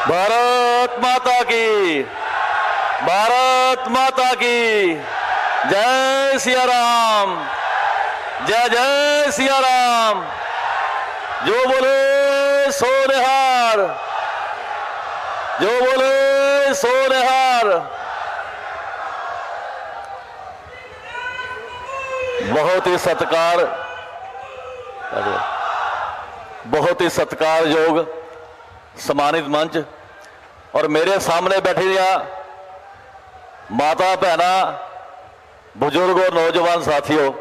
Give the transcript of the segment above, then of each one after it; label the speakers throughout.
Speaker 1: ભારત માતા કી ભારત માતા કી જય સિયારામ જય જય સિયારામ જો બોલે સો નિહાર જો બોલે સો નિહાર ਬਹੁਤ ਹੀ ਸਤਕਾਰ ਬਹੁਤ ਹੀ ਸਤਕਾਰਯੋਗ ਸਮਾਨਿਤ ਮੰਚ ਔਰ ਮੇਰੇ ਸਾਹਮਣੇ ਬੈਠੀਆਂ ਮਾਤਾ ਭੈਣਾ, ਬਜ਼ੁਰਗ ਔਰ ਨੌਜਵਾਨ ਸਾਥੀਓ,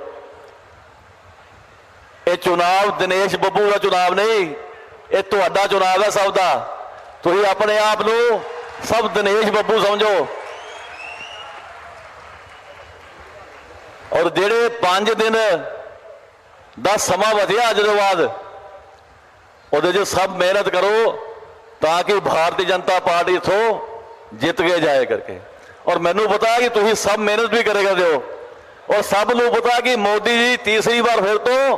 Speaker 1: ਇਹ ਚੋਣਾਂ ਦਿਨੇਸ਼ ਬੱਬੂ ਦਾ ਚੋਣਾਂ ਨਹੀਂ, ਇਹ ਤੁਹਾਡਾ ਚੋਣਾਂ ਹੈ ਸਭ ਦਾ। ਤੁਸੀਂ ਆਪਣੇ ਆਪ ਨੂੰ ਸਭ ਦਿਨੇਸ਼ ਬੱਬੂ ਸਮਝੋ। ਔਰ ਜਿਹੜੇ 5 ਦਿਨ ਦਾ ਸਮਾਂ ਵਧਿਆ ਅੱਜ ਤੋਂ ਬਾਅਦ ਉਹਦੇ 'ਚ ਸਭ ਮਿਹਨਤ ਕਰੋ। ਤਾਂ ਕਿ ਭਾਰਤੀ ਜਨਤਾ ਪਾਰਟੀ ਇਥੋਂ ਜਿੱਤ ਕੇ ਜਾਏ ਕਰਕੇ। ਔਰ ਮੈਨੂੰ ਪਤਾ ਹੈ ਕਿ ਤੁਸੀਂ ਸਭ ਮਿਹਨਤ ਵੀ ਕਰੇਗਾ ਦਿਓ ਔਰ ਸਭ ਨੂੰ ਪਤਾ ਕਿ ਮੋਦੀ ਜੀ ਤੀਸਰੀ ਵਾਰ ਫਿਰ ਤੋਂ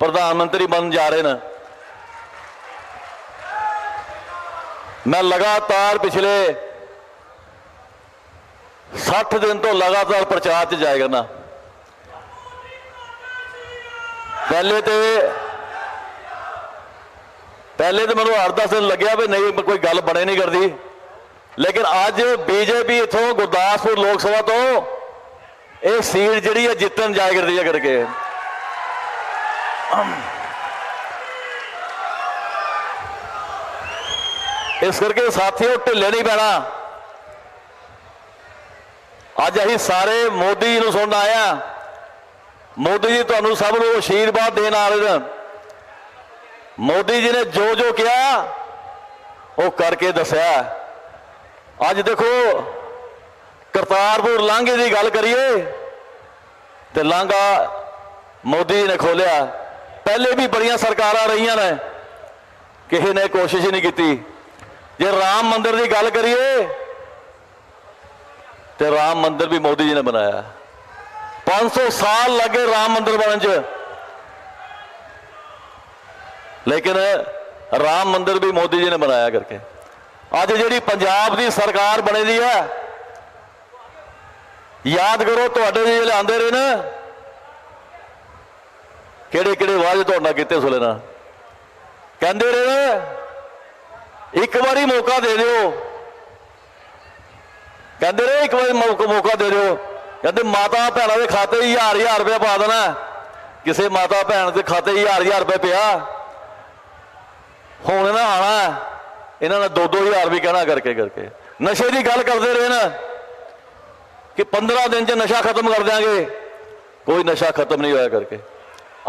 Speaker 1: ਪ੍ਰਧਾਨ ਮੰਤਰੀ ਬਣ ਜਾ ਰਹੇ ਨੇ। ਮੈਂ ਲਗਾਤਾਰ ਪਿਛਲੇ 60 ਦਿਨ ਤੋਂ ਲਗਾਤਾਰ ਪ੍ਰਚਾਰ 'ਚ ਜਾਏਗਾ ਨਾ। ਪਹਿਲੇ ਤੇ ਪਹਿਲੇ ਤਾਂ ਮੈਨੂੰ 8-10 ਦਿਨ ਲੱਗਿਆ ਵੀ ਨਹੀਂ, ਕੋਈ ਗੱਲ ਬਣੇ ਨਹੀਂ ਕਰਦੀ। ਲੇਕਿਨ ਅੱਜ ਬੀਜੇਪੀ ਇਥੋਂ ਗੁਰਦਾਸਪੁਰ ਲੋਕ ਸਭਾ ਤੋਂ ਇਹ ਸੀਟ ਜਿਹੜੀ ਹੈ ਜਿੱਤਣ ਜਾਇਆ ਕਰਦੀ ਹੈ ਕਰਕੇ। ਇਸ ਕਰਕੇ ਸਾਥੀਓ ਢਿੱਲੇ ਨਹੀਂ ਪੈਣਾ। ਅੱਜ ਅਸੀਂ ਸਾਰੇ ਮੋਦੀ ਜੀ ਨੂੰ ਸੁਣਨ ਆਇਆ ਮੋਦੀ ਜੀ, ਤੁਹਾਨੂੰ ਸਭ ਨੂੰ ਆਸ਼ੀਰਵਾਦ ਦੇਣ ਆ ਰਹੇ ਨੇ। ਮੋਦੀ ਜੀ ਨੇ ਜੋ ਜੋ ਕਿਹਾ, ਉਹ ਕਰਕੇ ਦੱਸਿਆ। ਅੱਜ ਦੇਖੋ, ਕਰਤਾਰਪੁਰ ਲਾਂਘੇ ਦੀ ਗੱਲ ਕਰੀਏ, ਤੇ ਲਾਂਘਾ ਮੋਦੀ ਜੀ ਨੇ ਖੋਲਿਆ ਪਹਿਲੇ ਵੀ ਬੜੀਆਂ ਸਰਕਾਰਾਂ ਰਹੀਆਂ ਨੇ, ਕਿਸੇ ਨੇ ਕੋਸ਼ਿਸ਼ ਹੀ ਨਹੀਂ ਕੀਤੀ। ਜੇ ਰਾਮ ਮੰਦਿਰ ਦੀ ਗੱਲ ਕਰੀਏ, ਤੇ ਰਾਮ ਮੰਦਿਰ ਵੀ ਮੋਦੀ ਜੀ ਨੇ ਬਣਾਇਆ। 500 ਸਾਲ ਲੱਗੇ ਰਾਮ ਮੰਦਿਰ ਬਣਨ 'ਚ। ਲੇਕਿਨ ਰਾਮ ਮੰਦਿਰ ਵੀ ਮੋਦੀ ਜੀ ਨੇ ਬਣਾਇਆ ਕਰਕੇ। ਅੱਜ ਜਿਹੜੀ ਪੰਜਾਬ ਦੀ ਸਰਕਾਰ ਬਣੇ ਦੀ ਹੈ, ਯਾਦ ਕਰੋ ਤੁਹਾਡੇ ਜਿਹੜੇ ਆਂਦੇ ਰਹੇ ਨਾ ਕਿਹੜੇ ਕਿਹੜੇ ਵਾਅਦੇ ਤੁਹਾਡੇ ਨਾਲ ਕੀਤੇ ਸੁਲੇ ਨਾ ਕਹਿੰਦੇ ਰਹੇ ਇੱਕ ਵਾਰੀ ਮੌਕਾ ਦੇ ਦਿਓ। ਕਹਿੰਦੇ ਰਹੇ ਇੱਕ ਵਾਰੀ ਮੌਕਾ ਦੇ ਦਿਓ। ਕਹਿੰਦੇ ਮਾਤਾ ਭੈਣਾਂ ਦੇ ਖਾਤੇ 'ਚ ਹਜ਼ਾਰ ਹਜ਼ਾਰ ਰੁਪਏ ਪਾ ਦੇਣਾ। ਕਿਸੇ ਮਾਤਾ ਭੈਣ ਦੇ ਖਾਤੇ 'ਚ ਹਜ਼ਾਰ ਹਜ਼ਾਰ ਰੁਪਏ ਪਿਆ। ਹੁਣ ਇਹਨਾਂ ਆਣਾ ਇਹਨਾਂ ਨੇ 2-2000 ਵੀ ਕਹਿਣਾ ਕਰਕੇ ਕਰਕੇ। ਨਸ਼ੇ ਦੀ ਗੱਲ ਕਰਦੇ ਰਹੇ ਨਾ, ਕਿ 15 ਦਿਨ 'ਚ ਨਸ਼ਾ ਖਤਮ ਕਰ ਦਿਆਂਗੇ। ਕੋਈ ਨਸ਼ਾ ਖਤਮ ਨਹੀਂ ਹੋਇਆ ਕਰਕੇ।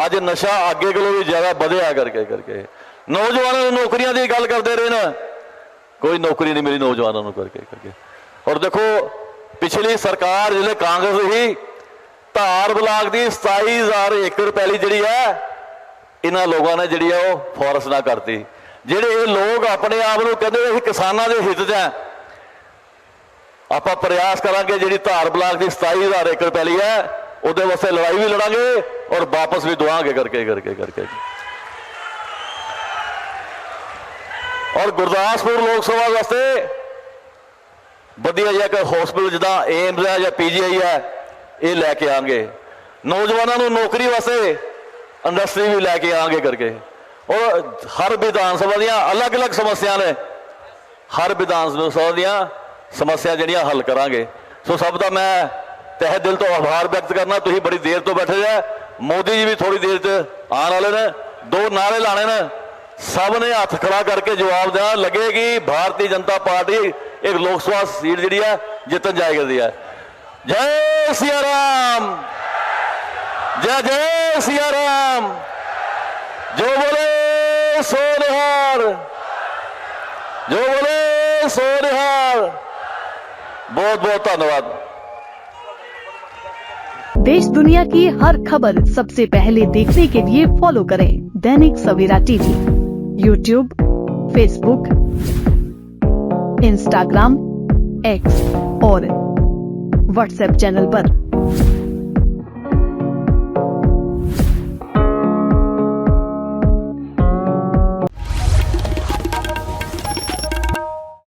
Speaker 1: ਅੱਜ ਨਸ਼ਾ ਅੱਗੇ ਕੋਲੋਂ ਵੀ ਜ਼ਿਆਦਾ ਵਧਿਆ ਕਰਕੇ ਕਰਕੇ। ਨੌਜਵਾਨਾਂ ਨੂੰ ਨੌਕਰੀਆਂ ਦੀ ਗੱਲ ਕਰਦੇ ਰਹੇ ਨਾ, ਕੋਈ ਨੌਕਰੀ ਨਹੀਂ ਮਿਲੀ ਨੌਜਵਾਨਾਂ ਨੂੰ ਕਰਕੇ ਕਰਕੇ। ਔਰ ਦੇਖੋ, ਪਿਛਲੀ ਸਰਕਾਰ ਜਿਹੜੇ ਕਾਂਗਰਸ ਸੀ, ਧਾਰ ਬਲਾਕ ਦੀ 27000 ਏਕੜ ਪੈਲੀ ਜਿਹੜੀ ਹੈ, ਇਹਨਾਂ ਲੋਕਾਂ ਨੇ ਜਿਹੜੀ ਆ ਉਹ ਫੋਰਸ ਨਾ ਕਰਤੀ। ਜਿਹੜੇ ਇਹ ਲੋਕ ਆਪਣੇ ਆਪ ਨੂੰ ਕਹਿੰਦੇ ਅਸੀਂ ਕਿਸਾਨਾਂ ਦੇ ਹਿੱਤ 'ਚ ਆ ਆਪਾਂ ਪ੍ਰਯਾਸ ਕਰਾਂਗੇ ਜਿਹੜੀ ਧਾਰ ਬਲਾਕ ਦੀ 27000 ਏਕੜ ਪੈਲੀ ਹੈ, ਉਹਦੇ ਵਾਸਤੇ ਲੜਾਈ ਵੀ ਲੜਾਂਗੇ ਔਰ ਵਾਪਸ ਵੀ ਦਵਾਂਗੇ ਕਰਕੇ ਕਰਕੇ ਕਰਕੇ। ਔਰ ਗੁਰਦਾਸਪੁਰ ਲੋਕ ਸਭਾ ਵਾਸਤੇ ਵਧੀਆ ਜਿਹਾ ਕੋਈ ਹਸਪੀਟਲ ਜਿੱਦਾਂ ਏਮਜ਼ ਹੈ ਜਾਂ ਪੀਜੀਆਈ ਹੈ, ਇਹ ਲੈ ਕੇ ਆਵਾਂਗੇ। ਨੌਜਵਾਨਾਂ ਨੂੰ ਨੌਕਰੀ ਵਾਸਤੇ ਇੰਡਸਟਰੀ ਵੀ ਲੈ ਕੇ ਆਵਾਂਗੇ ਕਰਕੇ। ਔਰ ਹਰ ਵਿਧਾਨ ਸਭਾ ਦੀਆਂ ਅਲੱਗ-ਅਲੱਗ ਸਮੱਸਿਆ ਨੇ। ਹਰ ਵਿਧਾਨ ਸਭਾ ਦੀਆਂ ਸਮੱਸਿਆ ਜਿਹੜੀਆਂ ਹੱਲ ਕਰਾਂਗੇ। ਸੋ ਸਭ ਦਾ ਮੈਂ ਤਹਿ ਦਿਲ ਤੋਂ ਆਭਾਰ ਵਿਅਕਤ ਕਰਨਾ, ਤੁਸੀਂ ਬੜੀ ਦੇਰ ਤੋਂ ਬੈਠੇ ਆ ਮੋਦੀ ਜੀ ਵੀ ਥੋੜੀ ਦੇਰ 'ਚ ਆਉਣ ਵਾਲੇ ਨੇ। ਦੋ ਨਾਰੇ ਲਾਣੇ ਨੇ। ਸਭ ਨੇ ਹੱਥ ਖੜਾ ਕਰਕੇ ਜਵਾਬ ਦੇਣਾ। ਲੱਗੇਗੀ ਭਾਰਤੀ ਜਨਤਾ ਪਾਰਟੀ ਇੱਕ ਲੋਕ ਸਭਾ ਸੀਟ ਜਿਹੜੀ ਹੈ ਜਿੱਤਣ ਜਾਏ ਹੈ ਜੈ ਸਿਆ ਰਾਮ! ਜੈ ਜੈ ਸਿਆ ਰਾਮ! ਜੋ ਬੋਲੇ सोनिहार। जो बोले सोनिहार। बहुत बहुत धन्यवाद।
Speaker 2: देश दुनिया की हर खबर सबसे पहले देखने के लिए फॉलो करें Dainik Savera TV YouTube Facebook Instagram X और व्हाट्सएप चैनल पर।